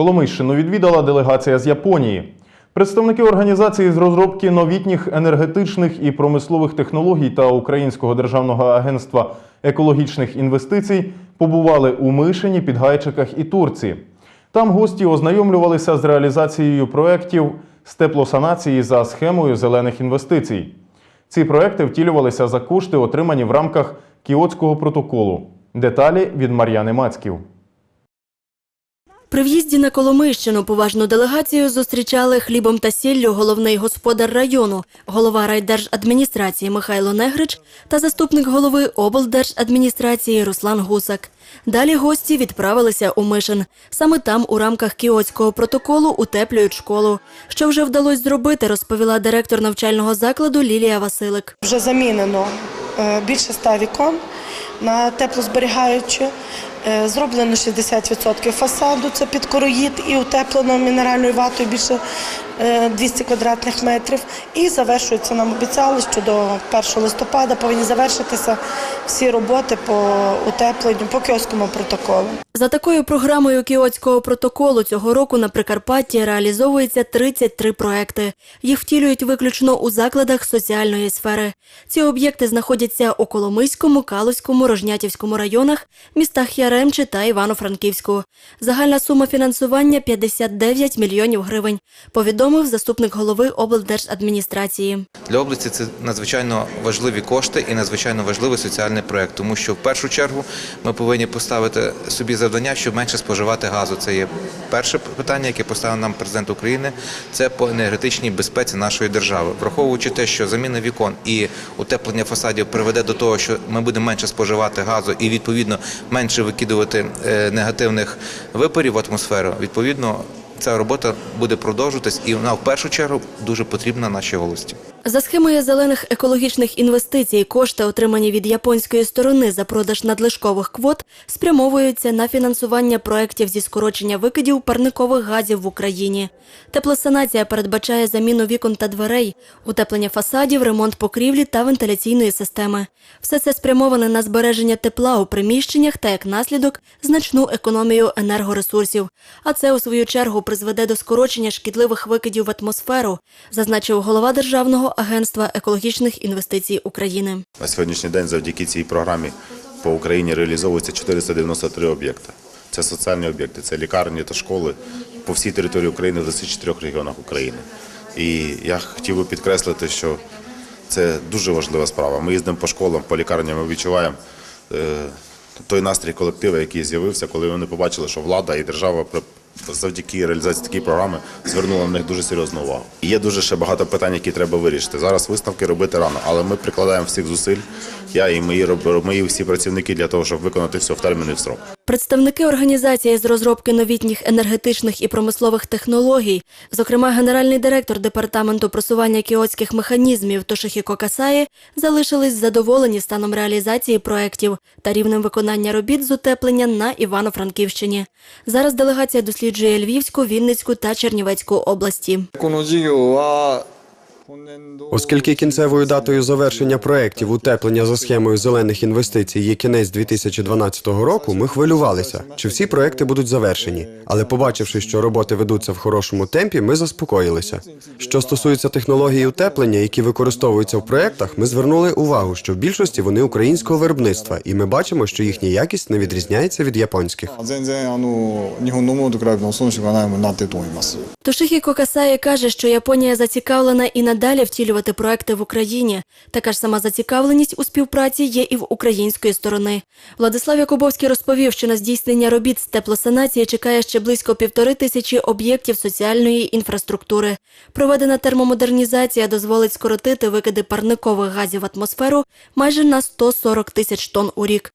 Коломийщину відвідала делегація з Японії. Представники організації з розробки новітніх енергетичних і промислових технологій та Українського державного агентства екологічних інвестицій побували у Мишині, Підгайчиках і Турці. Там гості ознайомлювалися з реалізацією проєктів з теплосанації за схемою зелених інвестицій. Ці проекти втілювалися за кошти, отримані в рамках Кіотського протоколу. Деталі від Мар'яни Мацьків. При в'їзді на Коломийщину поважну делегацію зустрічали хлібом та сіллю головний господар району, голова райдержадміністрації Михайло Негрич та заступник голови облдержадміністрації Руслан Гусак. Далі гості відправилися у Мишин. Саме там, у рамках Кіотського протоколу, утеплюють школу. Що вже вдалося зробити, розповіла директор навчального закладу Лілія Василик. Вже замінено е, більше ста вікон на теплозберігаючі. Е, Зроблено 60% фасаду, це під короїд і утеплено мінеральною ватою більше е, 200 квадратних метрів. І завершується, нам обіцяли, що до 1 листопада повинні завершитися всі роботи по утепленню, по кіоському протоколу. За такою програмою Кіотського протоколу цього року на Прикарпатті реалізовується 33 проекти. Їх втілюють виключно у закладах соціальної сфери. Ці об'єкти знаходяться у Коломийському, Калузькому, Рожнятівському районах, містах Яремче та Івано-Франківську. Загальна сума фінансування 59 мільйонів гривень, повідомив заступник голови облдержадміністрації. Для області це надзвичайно важливі кошти і надзвичайно важливий соціальний проект, тому що в першу чергу ми повинні поставити собі завдання, щоб менше споживати газу. Це є перше питання, яке поставив нам президент України. Це по енергетичній безпеці нашої держави, враховуючи те, що заміна вікон і утеплення фасадів приведе до того, що ми будемо менше споживати газу і відповідно менше викидувати е, негативних випарів в атмосферу. Відповідно. Ця робота буде продовжуватись, і вона в першу чергу дуже потрібна нашій області. За схемою зелених екологічних інвестицій кошти, отримані від японської сторони за продаж надлишкових квот, спрямовуються на фінансування проєктів зі скорочення викидів парникових газів в Україні. Теплосанація передбачає заміну вікон та дверей, утеплення фасадів, ремонт покрівлі та вентиляційної системи. Все це спрямоване на збереження тепла у приміщеннях та як наслідок значну економію енергоресурсів. А це у свою чергу призведе до скорочення шкідливих викидів в атмосферу, зазначив голова Державного агентства екологічних інвестицій України. На сьогоднішній день завдяки цій програмі по Україні реалізовується 493 об'єкти. Це соціальні об'єкти, це лікарні та школи по всій території України в 24 регіонах України. І я хотів би підкреслити, що це дуже важлива справа. Ми їздимо по школам, по лікарням, ми відчуваємо е, той настрій колективу, який з'явився, коли вони побачили, що влада і держава завдяки реалізації такої програми звернула на них дуже серйозну увагу. Є дуже ще багато питань, які треба вирішити. Зараз виставки робити рано, але ми прикладаємо всіх зусиль. Я і мої мої всі працівники для того, щоб виконати все в термін і в срок. Представники організації з розробки новітніх енергетичних і промислових технологій, зокрема генеральний директор департаменту просування кіотських механізмів Тошихіко Касаї, залишились задоволені станом реалізації проєктів та рівнем виконання робіт з утеплення на Івано-Франківщині. Зараз делегація досліджує Львівську, Вінницьку та Чернівецьку області. Оскільки кінцевою датою завершення проєктів утеплення за схемою зелених інвестицій є кінець 2012 року, ми хвилювалися, чи всі проекти будуть завершені. Але побачивши, що роботи ведуться в хорошому темпі, ми заспокоїлися. Що стосується технології утеплення, які використовуються в проєктах, ми звернули увагу, що в більшості вони українського виробництва, і ми бачимо, що їхня якість не відрізняється від японських. Тошихіко Касає каже, що Японія зацікавлена і на надалі втілювати проекти в Україні. Така ж сама зацікавленість у співпраці є і в української сторони. Владислав Якубовський розповів, що на здійснення робіт з теплосанації чекає ще близько півтори тисячі об'єктів соціальної інфраструктури. Проведена термомодернізація дозволить скоротити викиди парникових газів в атмосферу майже на 140 тисяч тонн у рік.